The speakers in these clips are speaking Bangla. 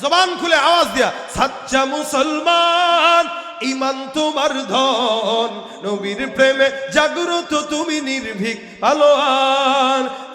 জবান খুলে আওয়াজ দিয়া, সাচ্চা মুসলমান, ইমান তোমার ধন, নবীর প্রেমে জাগ্রত তুমি নির্ভীক পালোয়ান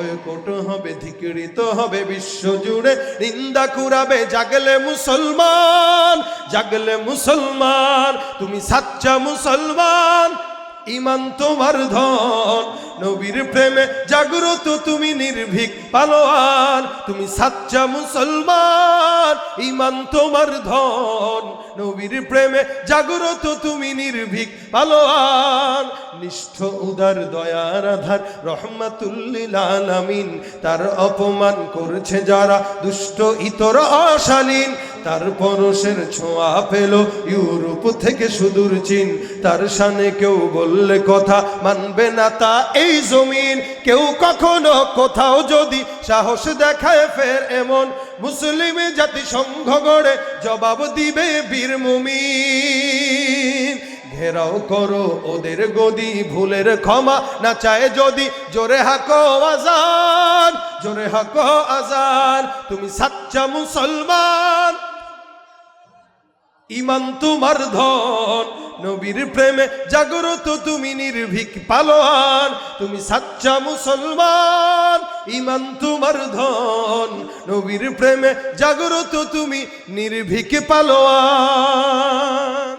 বয়কট হবে, ধিকৃত হবে বিশ্ব জুড়ে। নিন্দা কুরাবে, জাগলে মুসলমান জাগলে মুসলমান, তুমি সাচ্চা মুসলমান। ইমান তোমার ধন। নবীর প্রেমে জাগ্রত তুমি নির্ভীক পালোয়ান। তুমি সাচ্চা মুসলমান, ইমান তোমার ধন। নবীর প্রেমে জাগ্রত তুমি নির্ভীক পালোয়ান। নিষ্ঠ উদার দয়ার আধার রহমাতুল্লিল তার অপমান করছে যারা দুষ্ট, ইতর, অশালীন। তার পরশের ছোঁয়া পেল ইউরোপ থেকে সুদূর চীন। তার সানে কেউ বললে কথা মানবে না তা এই জমিন। কেউ কখনো কোথাও যদি সাহস দেখায় ফের এমন। মুসলিম জাতি সংঘ গড়ে জবাব দিবে বীর মুমিন। ঘেরাও করো ওদের গদি, ভুলের ক্ষমা না চায় যদি। জোরে হাকো আজান, জোরে হাকো আজান। তুমি সাচ্চা মুসলমান। ইমান তোমার ধন, নবীর প্রেমে জাগ্রত তুমি নির্ভীক পালোয়ান, তুমি সাচ্চা মুসলমান, ইমান তোমার ধন, নবীর প্রেমে জাগ্রত তুমি নির্ভীক পালোয়ান।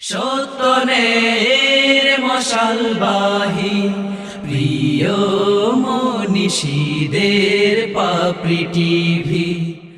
সত্যনের মশালবাহী প্রিয় মনীষীদের পাপড়ি টিভি।